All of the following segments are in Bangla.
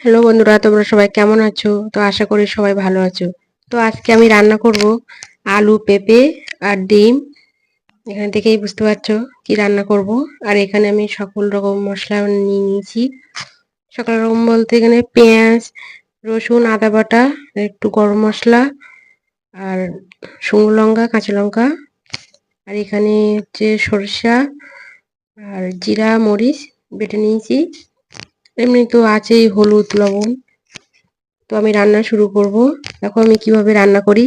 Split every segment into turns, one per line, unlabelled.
হ্যালো বন্ধুরা, তোমরা সবাই কেমন আছো? তো আশা করি সবাই ভালো আছো। তো আজকে আমি রান্না করব আলু, পেঁপে আর ডিম। এখানে থেকেই বুঝতে পারছ কি রান্না করব। আর এখানে আমি সকল রকম মশলা নিয়ে নিয়েছি। সকল রকম বলতে এখানে পেঁয়াজ, রসুন, আদা বাটা, একটু গরম মশলা আর শুকনো লঙ্কা, কাঁচা লঙ্কা। আর এখানে হচ্ছে সরষা আর জিরা, মরিচ বেটে নিয়েছি। এমনি তো আছেই হলুদ, লবণ। তো আমি রান্না শুরু করব। দেখো আমি কীভাবে রান্না করি।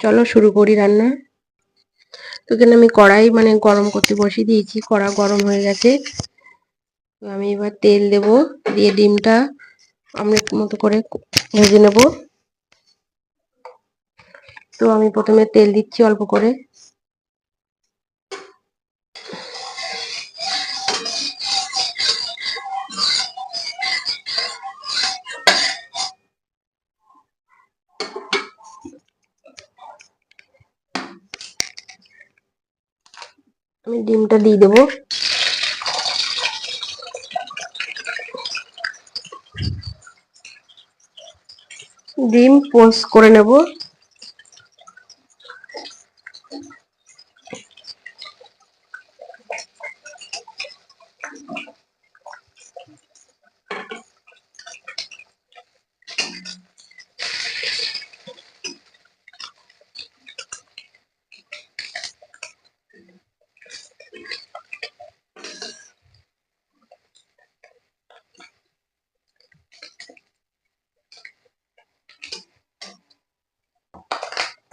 চলো শুরু করি রান্না। তো এখানে আমি কড়াই মানে গরম করতে বসিয়ে দিয়েছি। কড়া গরম হয়ে গেছে। তো আমি এবার তেল দেব। দিয়ে ডিমটা অমলেট মতো করে ভেজে নেব। তো আমি প্রথমে তেল দিচ্ছি অল্প করে। আমি ডিমটা দিয়ে দেবো। ডিম পোস্ট করে নেব।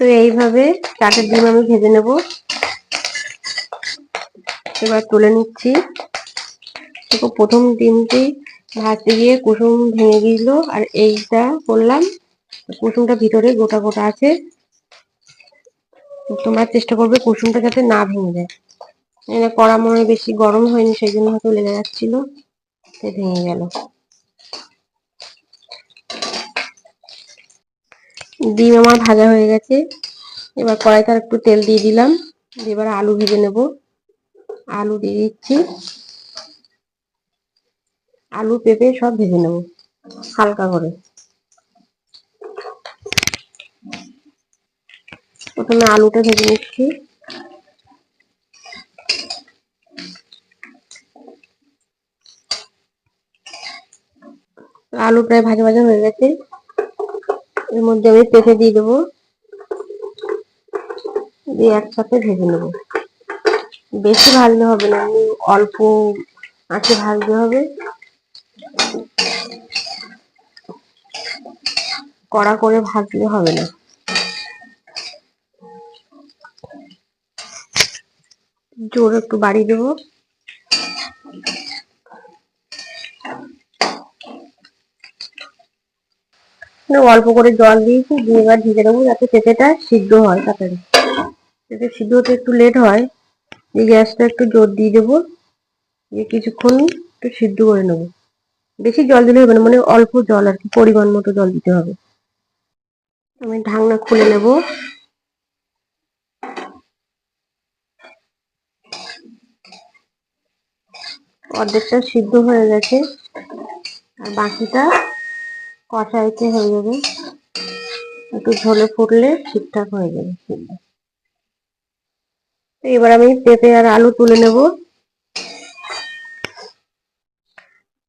তো এইভাবে চারটে ডিম আমি ভেজে নেব। এবার তুলে নিচ্ছি। দেখো, প্রথম ডিমটি ভাজতে গিয়ে কুসুম ভেঙে গিয়েছিল আর এইটা করলাম, কুসুমটা ভিতরে গোটা গোটা আছে। তোমরা চেষ্টা করবে কুসুমটা যাতে না ভেঙে যায়। কড়া মনে বেশি গরম হয়নি, সেই জন্য হয়তো লেগে যাচ্ছিল ভেঙে গেল। ডিম আমার ভাজা হয়ে গেছে। এবার কড়াইতে আর একটু তেল দিয়ে দিলাম। এবার আলু ভেজে নেব। আলু দিয়ে দিচ্ছি। আলু পেঁপে সব ভেজে নেব, হালকা করে। প্রথমে আলুটা ভেজে নিচ্ছি। আলু প্রায় ভাজা ভাজা হয়ে গেছে। এর মধ্যে আমি পেঁপে দিয়ে দেবো। দিয়ে একসাথে ভেজে নেব। বেশি ভাজলে হবে না আমি অল্প আঁচে ভাজতে হবে। কড়া করে ভাজলে হবে না। জোর একটু বাড়িয়ে দেবো। অল্প করে জল দিয়েছি দিয়ে এবার ঢেকে দেবো যাতে পেঁপেটা সিদ্ধ হয় তাড়াতাড়ি। পেঁপে সিদ্ধ হতে একটু লেট হয়, এই গ্যাসটা একটু জোর দিয়ে দেবো, দিয়ে কিছুক্ষণ একটু সিদ্ধ করে নেব। বেশি জল দিলে হবে না মানে অল্প জল আর কি, পরিমাণ মতো জল দিতে হবে। আমি ঢাকনা খুলে নেব। অর্ধেকটা সিদ্ধ হয়ে গেছে, আর বাকিটা কষাইতে হয়ে যাবে। একটু ঝোলে ফুটলে ঠিকঠাক হয়ে যাবে তো এবার আমি পেঁপে আর আলু তুলে নেব।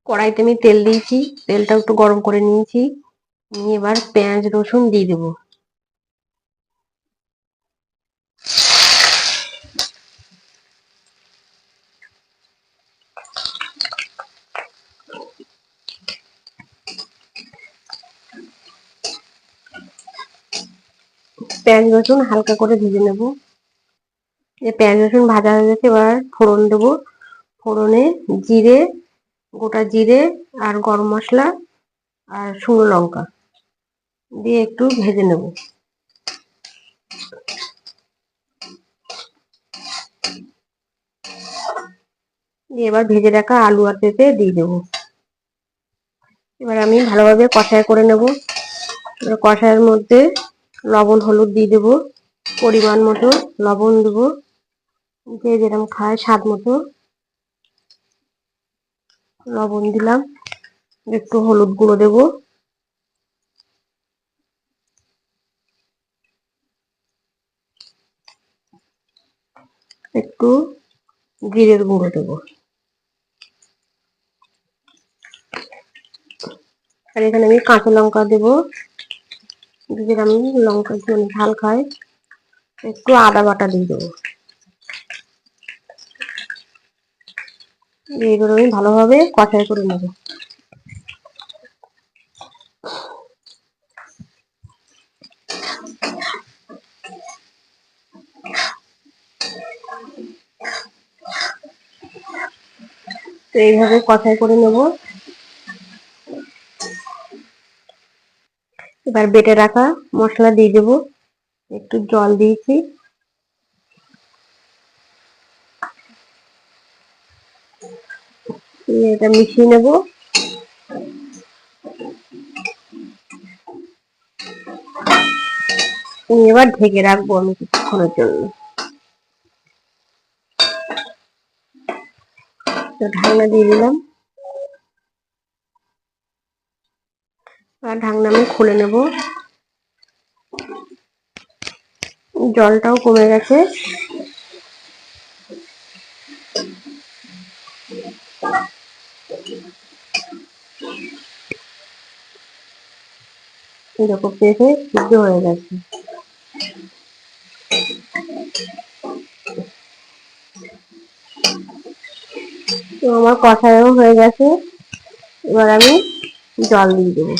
কড়াইতে আমি তেল দিয়েছি। তেলটা একটু গরম করে নিয়েছি। নিয়ে এবার পেঁয়াজ রসুন দিয়ে দেবো। পেঁয়াজ, রসুন হালকা করে ভেজে নেব। যে পেঁয়াজ, রসুন ভাজা হয়ে গেছে, এবার ফোড়ন দেবো। ফোড়নে জিরে, গোটা জিরে আর গরম মশলা আর শুকনো লঙ্কা দিয়ে একটু ভেজে নেব। দিয়ে এবার ভেজে রাখা আলু আর পেঁপে দিয়ে দেবো। এবার আমি ভালোভাবে কষায় করে নেব। কষায়ের মধ্যে লবণ, হলুদ দিয়ে দেবো। পরিমাণ মতো লবণ দেবো। যে যেরকম খায়, স্বাদ মতো লবণ দিলাম। একটু হলুদ গুঁড়ো দেবো। একটু জিরের গুঁড়ো দেবো। আর এখানে আমি কাঁচা লঙ্কা দেবো। যদি আমি লঙ্কা একটু ঝাল খাই একটু আদা বাটা দিয়ে দেবো। এগুলো আমি ভালোভাবে কষাই করে নেব। তো এইভাবে কষাই করে নেব। এবার বেটে রাখা মশলা দিয়ে দেব। একটু জল দিয়েছি। দিয়ে এটা মিশিয়ে নেব। এবার ঢেকে রাখব আমি কিছুক্ষণের জন্য। তো ঢাকনা দিয়ে দিলাম। আর ঢাকনা আমি খুলে নেব। জলটাও কমে গেছে। দেখো পেঁপে সিদ্ধ হয়ে গেছে। তো আমার কষায়ও হয়ে গেছে। এবার আমি জল দিয়ে দেবো।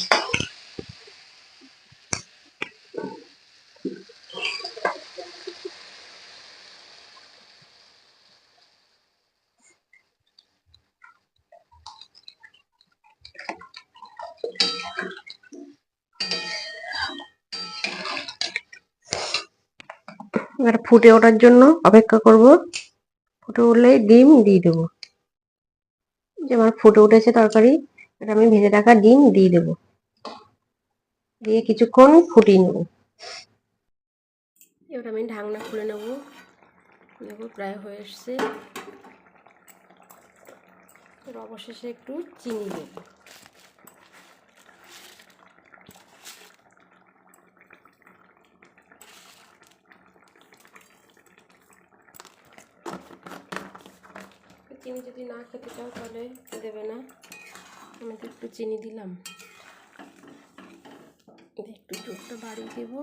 এবার ফুটে ওঠার জন্য অপেক্ষা করব। ফুটে উঠলে ডিম দিয়ে দেবো। আমার ফুটে উঠেছে তরকারি, এটা আমি ভেজে রাখা ডিম দিয়ে দেবো। দিয়ে কিছুক্ষণ ফুটিয়ে নেব। এবার আমি ঢাকনা খুলে নেব। দেখো প্রায় হয়ে এসছে। অবশেষে একটু চিনি দেব। চিনি যদি না খেতে চাও তাহলে দেবে না। আমি তো একটু চিনি দিলাম। একটু দুধটা বাড়িয়ে দেবো।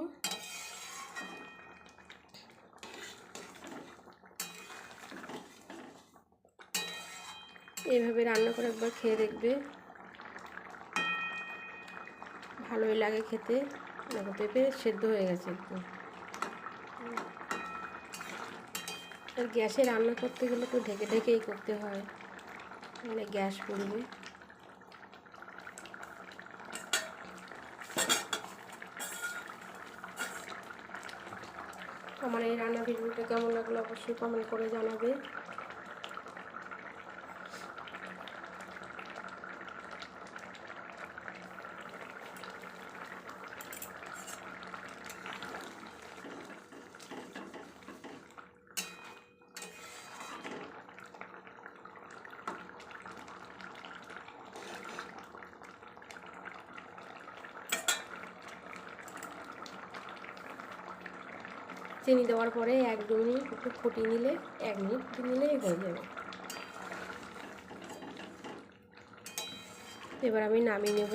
এইভাবে রান্না করে একবার খেয়ে দেখবে। ভালোই লাগে খেতে। দেখো পেঁপে সেদ্ধ হয়ে গেছে একটু আর গ্যাসে রান্না করতে গেলে তো ঢেকে ঢেকেই করতে হয়। মানে গ্যাস পড়বে। আমার এই রান্না ভিডিওটা কেমন লাগল অবশ্যই কমেন্ট করে জানাবে। চিনি দেওয়ার পরে এক দু মিনিট একটু ফুটিয়ে নিলে, এক মিনিট ফুটিয়ে নিলেই হয়ে যাবে। এবার আমি নামিয়ে নেব।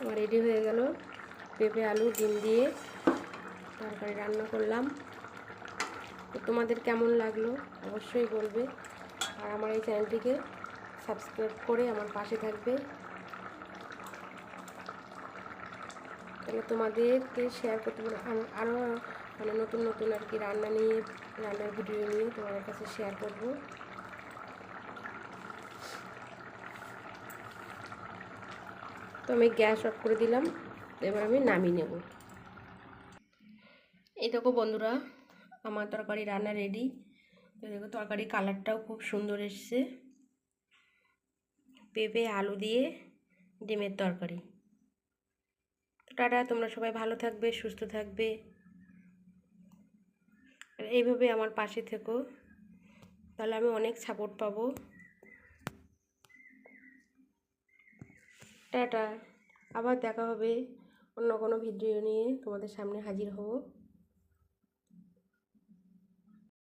আমার রেডি হয়ে গেল পেঁপে, আলু, ডিম দিয়ে তরকারি রান্না করলাম। তো তোমাদের কেমন লাগল অবশ্যই বলবে। আর আমার এই চ্যানেলটিকে সাবস্ক্রাইব করে আমার পাশে থাকবে। তাহলে তোমাদেরকে শেয়ার করতে পারো আরও মানে নতুন নতুন আর কি রান্না নিয়ে, রান্নার ভিডিও নিয়ে তোমাদের কাছে শেয়ার করব। তো আমি গ্যাস অফ করে দিলাম, এবার আমি নামিয়ে নেব। এই দেখো বন্ধুরা, আমার তরকারি রান্না রেডি তো দেখো তরকারি কালারটাও খুব সুন্দর এসছে। পেঁপে, আলু দিয়ে ডিমের তরকারি। টাটা, তোমরা সবাই ভালো থাকবে, সুস্থ থাকবে। আর এইভাবে আমার পাশে থেকো। তাহলে আমি অনেক সাপোর্ট পাবো। টাটা। আবার দেখা হবে অন্য কোনো ভিডিও নিয়ে। তোমাদের সামনে হাজির হব।